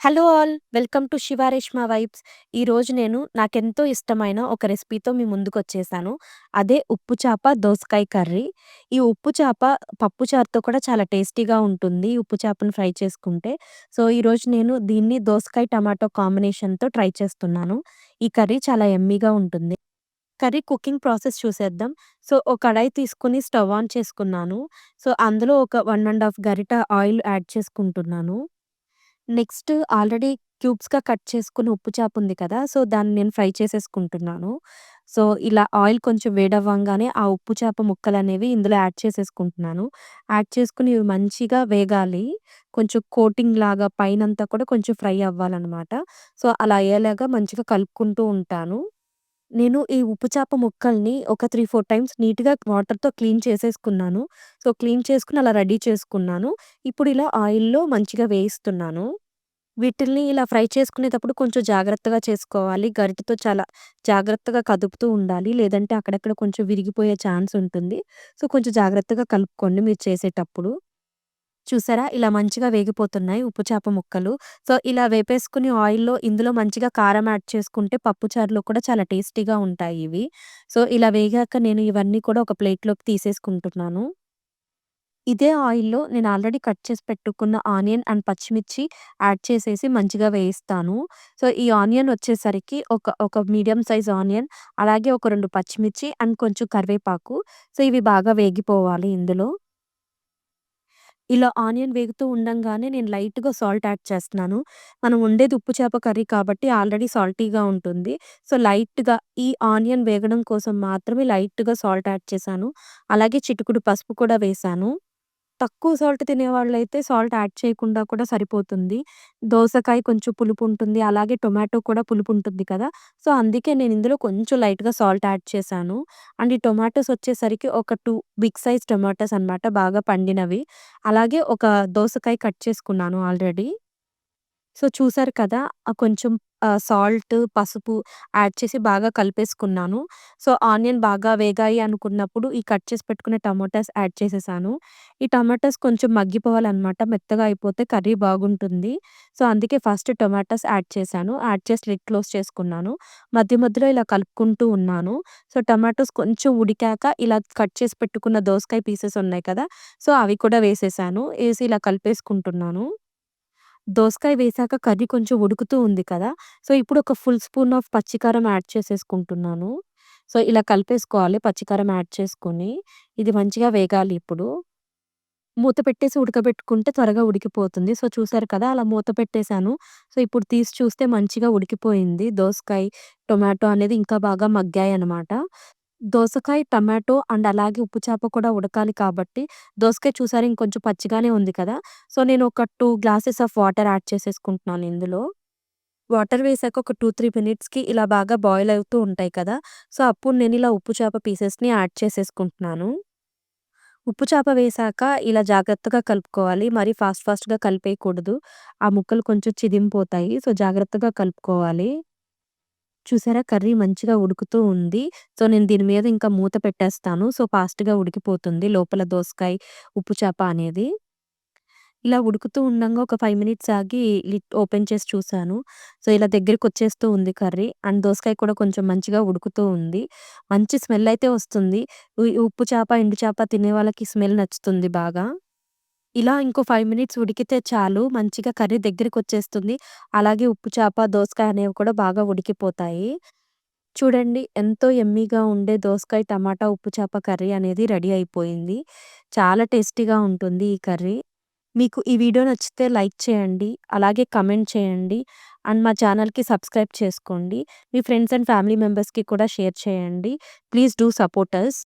Hello all welcome to Shivareshma vibes. ఈరోజు నేను నాకెంతో ఇష్టమైన ఒక రెసిపీతో మీ ముందుకు వచ్చేసాను అదే ఉప్పు చేప దోసకాయ కర్రీ. ఈ ఉప్పు చేప పప్పు చారుతో కూడా చాలా టేస్టీగా ఉంటుంది ఉప్పు చేపను ఫ్రై చేసుకుంటే. సో ఈరోజు నేను దీన్ని దోసకాయ టమాటో కాంబినేషన్తో ట్రై చేస్తున్నాను. ఈ కర్రీ చాలా ఎమ్మీగా ఉంటుంది. కర్రీ కుకింగ్ ప్రాసెస్ చూసేద్దాం. సో ఒక కడాయి తీసుకుని స్టవ్ ఆన్ చేసుకున్నాను. సో అందులో ఒక వన్ అండ్ హాఫ్ గరిట ఆయిల్ యాడ్ చేసుకుంటున్నాను. నెక్స్ట్ ఆల్రెడీ క్యూబ్స్‌గా కట్ చేసుకుని ఉప్పు చేప ఉంది కదా! సో, దాన్ని నేను ఫ్రై చేసేసుకుంటున్నాను. సో, ఇలా ఆయిల్ కొంచెం వేడవ్వంగానే ఆ ఉప్పు చేప ముక్కలనేవి ఇందులో యాడ్ చేసేసుకుంటున్నాను. యాడ్ చేసుకొని ఇవి మంచిగా వేగాలి. కొంచెం కోటింగ్ లాగా పైనంతా కూడా కొంచెం ఫ్రై అవ్వాలనమాట. సో, అలా అయ్యేలాగా మంచిగా కలుపుకుంటూ ఉంటాను. నేను ఈ ఉప్పు చేప ముక్కల్ని ఒక త్రీ ఫోర్ టైమ్స్ నీట్‌గా వాటర్‌తో క్లీన్ చేసేసుకున్నాను. సో, క్లీన్ చేసుకొని అలా రెడీ చేసుకున్నాను. ఇప్పుడు ఇలా ఆయిల్‌లో మంచిగా వేయిస్తున్నాను. వీటిల్ని ఇలా ఫ్రై చేసుకునేటప్పుడు కొంచెం జాగ్రత్తగా చేసుకోవాలి. గరిటెతో చాలా జాగ్రత్తగా కదుపుతూ ఉండాలి. లేదంటే అక్కడక్కడ కొంచెం విరిగిపోయే ఛాన్స్ ఉంటుంది. సో, కొంచెం జాగ్రత్తగా కలుపుకోండి మీరు చేసేటప్పుడు. చూసారా? ఇలా మంచిగా వేగిపోతున్నాయి ఉప్పు చేప ముక్కలు. సో, ఇలా వేపేసుకుని ఆయిల్‌లో ఇందులో మంచిగా కారం యాడ్ చేసుకుంటే పప్పు చారులో కూడా చాలా టేస్టీగా ఉంటాయి ఇవి. సో, ఇలా వేగాక నేను ఇవన్నీ కూడా ఒక ప్లేట్‌లోకి తీసేసుకుంటున్నాను. ఇదే ఆయిల్‌లో నేను ఆల్రెడీ కట్ చేసి పెట్టుకున్న ఆనియన్ అండ్ పచ్చిమిర్చి యాడ్ చేసేసి మంచిగా వేయిస్తాను. సో, ఈ ఆనియన్ వచ్చేసరికి ఒక ఒక మీడియం సైజ్ ఆనియన్, అలాగే ఒక రెండు పచ్చిమిర్చి అండ్ కొంచెం కరివేపాకు. సో, ఇవి బాగా వేగిపోవాలి ఇందులో. ఇలా ఆనియన్ వేగుతూ ఉండంగానే నేను లైట్‌గా సాల్ట్ యాడ్ చేస్తున్నాను. మనం వండేది ఉప్పు చేప కర్రీ కాబట్టి ఆల్రెడీ సాల్టీగా ఉంటుంది. సో, లైట్‌గా ఈ ఆనియన్ వేగడం కోసం మాత్రమే లైట్‌గా సాల్ట్ యాడ్ చేశాను. అలాగే చిటుకుడు పసుపు కూడా వేశాను. తక్కువ సాల్ట్ తినేవాళ్ళైతే సాల్ట్ యాడ్ చేయకుండా కూడా సరిపోతుంది. దోసకాయ కొంచెం పులుపు ఉంటుంది. అలాగే టొమాటో కూడా పులుపు ఉంటుంది కదా! సో, అందుకే నేను ఇందులో కొంచెం లైట్‌గా సాల్ట్ యాడ్ చేశాను. అండ్ ఈ టొమాటోస్ వచ్చేసరికి ఒక 2 బిగ్ సైజ్ టొమాటోస్ అనమాట బాగా పండినవి. అలాగే ఒక దోసకాయ కట్ చేసుకున్నాను ఆల్రెడీ. సో, చూసారు కదా! ఆహ్, కొంచెం ఆహ్, సాల్ట్, పసుపు యాడ్ చేసి బాగా కలిపేసుకున్నాను. సో, ఆనియన్ బాగా వేగాయి అనుకున్నప్పుడు ఈ కట్ చేసి పెట్టుకున్న టమాటాస్ యాడ్ చేసేసాను. ఈ టమాటాస్ కొంచెం మగ్గిపోవాలనమాట. మెత్తగా అయిపోతే కర్రీ బాగుంటుంది. సో, అందుకే ఫస్ట్ టొమాటోస్ యాడ్ చేశాను. యాడ్ చేసి లిడ్ క్లోజ్ చేసుకున్నాను. మధ్య మధ్యలో ఇలా కలుపుకుంటూ ఉన్నాను. సో, టమాటోస్ కొంచెం ఉడికాక ఇలా కట్ చేసి పెట్టుకున్న దోసకాయ పీసెస్ ఉన్నాయి కదా! సో, అవి కూడా వేసేసాను. ఏసి ఇలా కలిపేసుకుంటున్నాను. దోసకాయ వేశాక కర్రీ కొంచెం ఉడుకుతూ ఉంది కదా! సో, ఇప్పుడు ఒక ఫుల్ స్పూన్ ఆఫ్ పచ్చికారం యాడ్ చేసేసుకుంటున్నాను. సో, ఇలా కలిపేసుకోవాలి పచ్చికారం యాడ్ చేసుకొని. ఇది మంచిగా వేగాలి ఇప్పుడు. మూత పెట్టేసి ఉడకబెట్టుకుంటే త్వరగా ఉడికిపోతుంది. సో, చూసారు కదా! అలా మూత పెట్టేశాను సో, ఇప్పుడు తీసి చూస్తే మంచిగా ఉడికిపోయింది. దోసకాయ, టొమాటో అనేది ఇంకా బాగా మగ్గాయనమాట. దోసకాయ, టమాటో అండ్ అలాగే ఉప్పు చేప కూడా ఉడకాలి కాబట్టి దోసకాయ చూసారా ఇంకొంచెం పచ్చిగానే ఉంది కదా! సో, నేను ఒక 2 గ్లాసెస్ ఆఫ్ వాటర్ యాడ్ చేసేసుకుంటున్నాను ఇందులో. వాటర్ వేసాక ఒక 2, 3 మినిట్స్‌కి ఇలా బాగా బాయిల్ అవుతూ ఉంటాయి కదా! సో, అప్పుడు నేను ఇలా ఉప్పు చేప పీసెస్‌ని యాడ్ చేసేసుకుంటున్నాను. ఉప్పు చేప వేశాక ఇలా జాగ్రత్తగా కలుపుకోవాలి. మరీ ఫాస్ట్ ఫాస్ట్‌గా కలిపేయకూడదు. ఆ ముక్కలు కొంచెం చిదిమిపోతాయి. సో, జాగ్రత్తగా కలుపుకోవాలి. చూసారా కర్రీ మంచిగా ఉడుకుతూ ఉంది. సో, నేను దీని మీద ఇంకా మూత పెట్టేస్తాను. సో, ఫాస్ట్‌గా ఉడికిపోతుంది లోపల దోసకాయ, ఉప్పు చేప అనేది. ఇలా ఉడుకుతూ ఉండంగా ఒక ఫైవ్ మినిట్స్ ఆగి లిట్ ఓపెన్ చేసి చూసాను. సో, ఇలా దగ్గరికి వచ్చేస్తూ ఉంది కర్రీ. అండ్ దోసకాయ కూడా కొంచెం మంచిగా ఉడుకుతూ ఉంది. మంచి స్మెల్ అయితే వస్తుంది. ఉప్పు చేప, ఎండు చేప తినే వాళ్ళకి స్మెల్ నచ్చుతుంది బాగా. ఇలా ఇంకో 5 మినిట్స్ ఉడికితే చాలు. మంచిగా కర్రీ దగ్గరికొచ్చేస్తుంది. అలాగే ఉప్పు చేప, దోసకాయ అనేవి కూడా బాగా ఉడికిపోతాయి. చూడండి ఎంతో యమ్మీగా ఉండే దోసకాయ, టమాటా, ఉప్పు చేప కర్రీ అనేది రెడీ అయిపోయింది. చాలా టేస్టీగా ఉంటుంది ఈ కర్రీ. మీకు ఈ వీడియో నచ్చితే లైక్ చేయండి. అలాగే కమెంట్ చేయండి. అండ్ మా ఛానల్‌కి సబ్స్క్రైబ్ చేసుకోండి. మీ ఫ్రెండ్స్ అండ్ ఫ్యామిలీ మెంబర్స్‌కి కూడా షేర్ చేయండి. Please do support us.